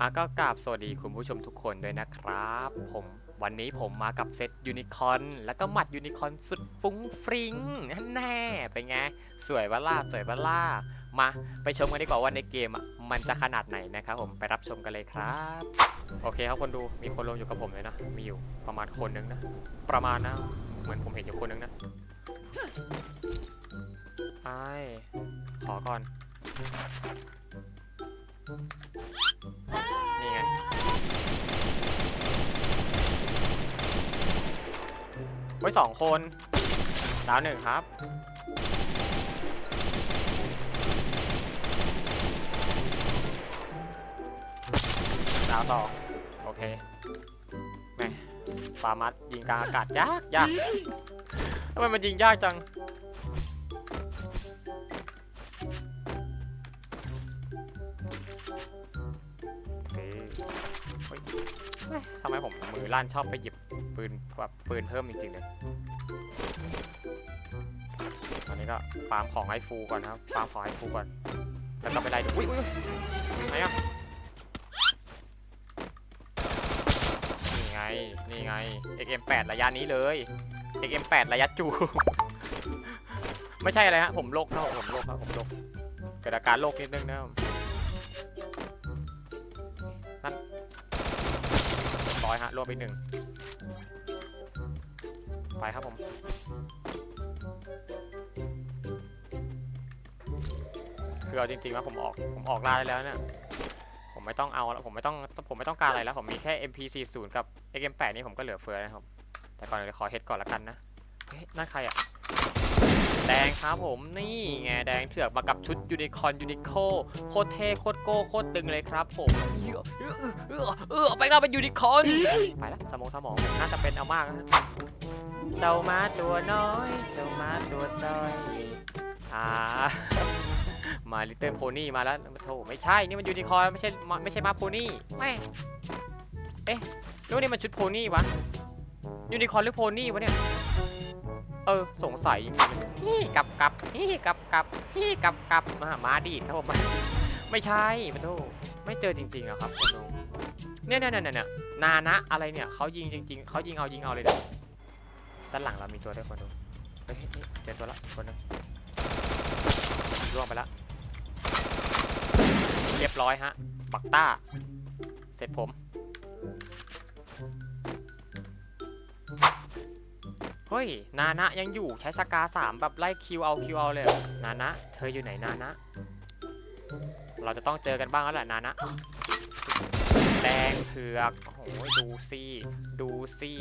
อะก็กราบสวัสดีคุณผู้ชมทุกคนด้วยนะครับ ผมวันนี้ผมมากับเซตยูนิคอนแล้วก็หมัดยูนิคอนสุดฟุ้งฟริงนั่นแน่เป็นไง สวยบัลล่าสวยบัลล่ามาไปชมกันดีกว่าว่าในเกมมันจะขนาดไหนนะครับผมไปรับชมกันเลยครับ โอเคครับคนดูมีคนลงอยู่กับผมเลยนะ มีอยู่ประมาณคนนึงนะ ประมาณนะเหมือนผมเห็นอยู่คนนึงนะไอ้ขอก่อน ไว้สองคนดาวหนึ่งครับ ดาวสองโอเคแม่ฟามัสยิงกลางอากาศยากยากทำไมมันยิงยากจังทำไมผมมือลั่นชอบไปหยิบ ปืนแบบปืนเพิ่มจริงๆเลยตอนนี้ก็ฟาร์มของไอ้ฟูก่อนนะครับฟาร์มของไอ้ฟูก่อน แล้วก็ไปไล่ดูอุ้ยอุ้ยไหนอะนี่ไงนี่ไง XM8 ระยะนี้เลย XM8 ระยะจู ไม่ใช่อะไรฮะผมโลกครับผมโลกครับผมโลกเกิดอาการโลกนิดนึงนะครับร้อยฮะรวมไปหนึ่ง ไปครับผมคือเอาจริงๆว่าผมออกผมออกลาได้แล้วเนี่ยผมไม่ต้องเอาแล้วผมไม่ต้องผมไม่ต้องการอะไรแล้ว ผมมีแค่ MP40 กับ XM8 นี่ผมก็เหลือเฟือนะครับ แต่ก่อนเดี๋ยวขอเฮ็ดก่อนละกันนะเฮ้ยนั่นใครอะ แดงครับผมนี่ไงแดงเถือกมากับชุดยูนิคอนยูนิโคโคตรเท่โคตรโก้โคตรตึงเลยครับผมเออเออเออเออไปหน้าเป็นยูนิคอนไปและสมองสมองน่าจะเป็นเอามากนะเจ้ามาตัวน้อยเจ้ามาตัวจ้อยอ่ามาลิตเติ้ลโพนี่มาแล้วโถไม่ใช่นี่มันยูนิคอร์นไม่ใช่ไม่ใช่มาโพนี่ไม่เอ๊ะแล้วนี่มันชุดโพนี่วะยูนิคอร์นหรือโพนี่วะเนี่ย ออสงสัยฮี่กลับกลับฮี่กลับกลับฮี่กลับกลับมามาดีดครับผมไม่ใช่มาโถไม่เจอจริงๆอะครับคุณโนเนี่ยเนี่ยเนี่ยเนี่ยนานะอะไรเนี่ยเขายิงจริง ๆเขายิงเอายิงเอาเลยเนี่ยด้านหลังเรามีตัวด้วยคนดูเฮ้ยเจอตัวละคนหนึงล่วงไปละเรียบร้อยฮะบักต้า เสร็จผม เฮ้ย นานะยังอยู่ใช้สกาสามแบบไล่คิวเอาคิวเอาเลย นานะ เธออยู่ไหนนานะ เราจะต้องเจอกันบ้างแล้วแหละนานะแดงเผือก โอ้โห ดูสิดูสิ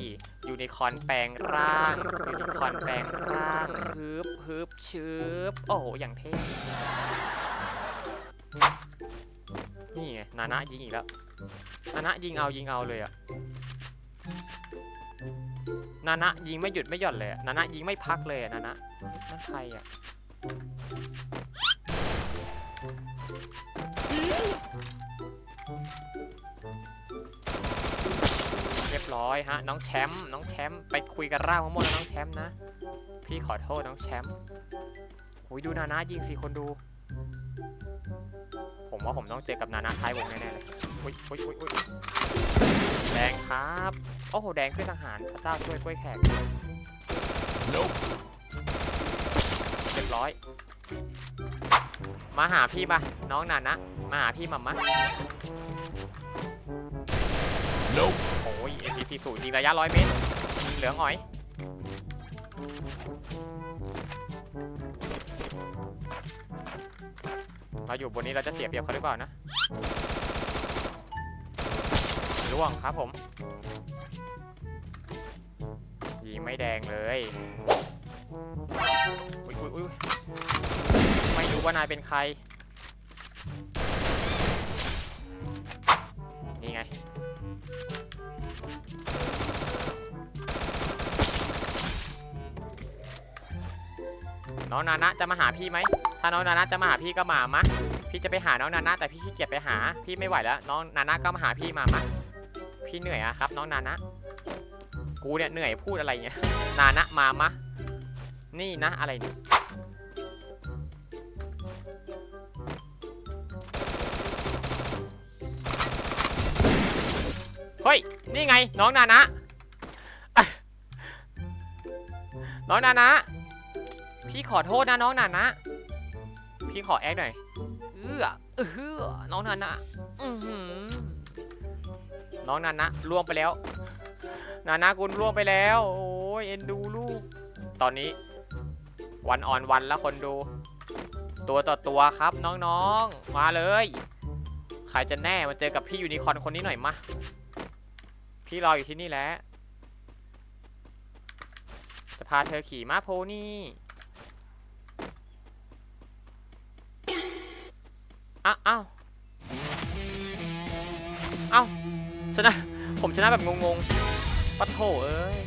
ยูนิคอนแปลงร่าง ยูนิคอนแปลงร่างฮึบฮึบชืบโอ้โห อย่างเท่ นี่ไง นานะยิงอีกแล้ว นานะยิงเอายิงเอาเลยอะ นานะยิงไม่หยุดไม่หย่อนเลยนานะยิงไม่พักเลยนานะนั่นใครอะเรียบร้อยฮะน้องแชมป์น้องแชมป์ไปคุยกับร่างทั้งหมดนะน้องแชมป์นะ พี่ขอโทษน้องแชมป์โอ้ยดูนานะยิงสิคนดู ผมว่าผมต้องเจอกับนานะท้ายวงแน่ๆเลยอุ้ยอุ้ยอุ้ยอุ้ยแดงครับ โอ้โห แดงขึ้นทหารพระเจ้าช่วยกล้วยแขกเรียบร้อย มาหาพี่ปะน้องนานะ มาหาพี่มัมมะโอ้ย AT40 ยิงระยะร้อยเมตรเหลืองหอย เราอยู่บนนี้เราจะเสียเปรียบเขาหรือเปล่านะ ล่วงครับผมยิงไม่แดงเลยอุ้ยอุ้ยอุ้ยไม่รู้ว่านายเป็นใคร นี่ไง น้องนานะจะมาหาพี่ไหม ถ้าน้องนานะจะมาหาพี่ก็มามะ พี่จะไปหาน้องนานะแต่พี่ขี้เกียจไปหา พี่ไม่ไหวแล้ว น้องนานะก็มาหาพี่มามะ พี่เหนื่อยอะครับ น้องนานะ กูเนี่ยเหนื่อยพูดอะไรเงี้ยนานะมามะ นี่นะอะไรเนี่ยเฮ้ย นี่ไง น้องนานะ น้องนานะ พี่ขอโทษนะน้องนานะ พี่ขอแอคหน่อย เอื้อเอื้อน้องนานะ อื้อหือ น้องนานะล่วงไปแล้ว นานะคุณล่วงไปแล้ว โอ้ยเอ็นดูลูก ตอนนี้วันออนวันแล้วคนดู ตัวต่อตัวครับน้องๆ มาเลย ใครจะแน่มาเจอกับพี่ยูนิคอนคนนี้หน่อยมา พี่รออยู่ที่นี่แล้ว จะพาเธอขี่ม้าโพนี่อ้าว ชนะ ผมชนะแบบงงๆปะโถเอ้ย